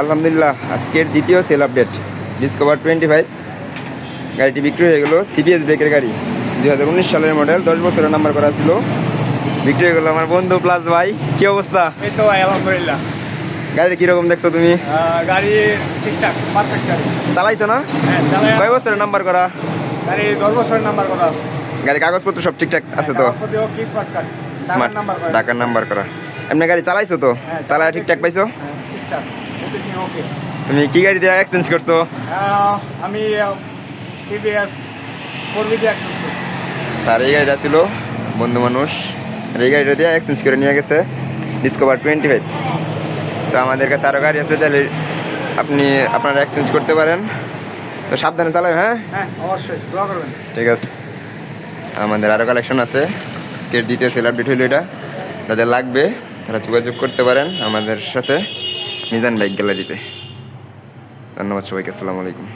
আলহামদুলিল্লাহ আজকের দ্বিতীয় sell update Discover twenty five গাড়িটি বিক্রি হয়ে গেলো সিবিএস ব্রেকের গাড়ি। দুই হাজার উনিশ সালের মডেল দশ বছরের নাম্বার করা ছিল। বিক্রি হয়ে গেলো আমার বন্ধু প্লাস ভাই। কি অবস্থা? এই তো ভাই আলহামদুলিল্লাহ। গাড়ি কীরকম দেখছ তুমি? গাড়ি ঠিকঠাক পারফেক্ট গাড়ি। চালাইছো না? হ্যাঁ কয় বছরের নাম্বার করা? গাড়ি দশ বছরের নাম্বার করা আছে। গাড়ি কাগজপত্র সব ঠিকঠাক আছে তো? স্মার্ট কার্ড নাম্বার করা। ঢাকার নাম্বার করা। এমনি গাড়ি চালাইছো তো? হ্যাঁ, চালায় ঠিকঠাক পাইছো? হ্যাঁ, ঠিকঠাক। তুমি কি গাড়ি দিয়ে এক্সচেঞ্জ করছ আমি টিভিএস ফোর বিডি অ্যাক্সেস আর এই গাড়িটা ছিল বন্ধু মানুষ। এই গাড়িটা দিয়ে এক্সচেঞ্জ করে নিয়ে গেছে ডিসকভার টোয়েন্টি ফাইভ তো আমাদের কাছে আরও গাড়ি আছে তাহলে আপনি আপনারা এক্সচেঞ্জ করতে পারেন। তো সাবধানে চালাবেন হ্যাঁ? হ্যাঁ অবশ্যই দোয়া করবেন। ঠিক আছে। আমাদের আরও কালেকশন আছে। স্কেট দ্বিতীয় সেল আপডেট হইল এটা। তাদের লাগবে তারা যোগাযোগ করতে পারেন আমাদের সাথে। মিজান বাইক গ্যালারিতে ধন্যবাদ সবাইকে আসসালামু আলাইকুম।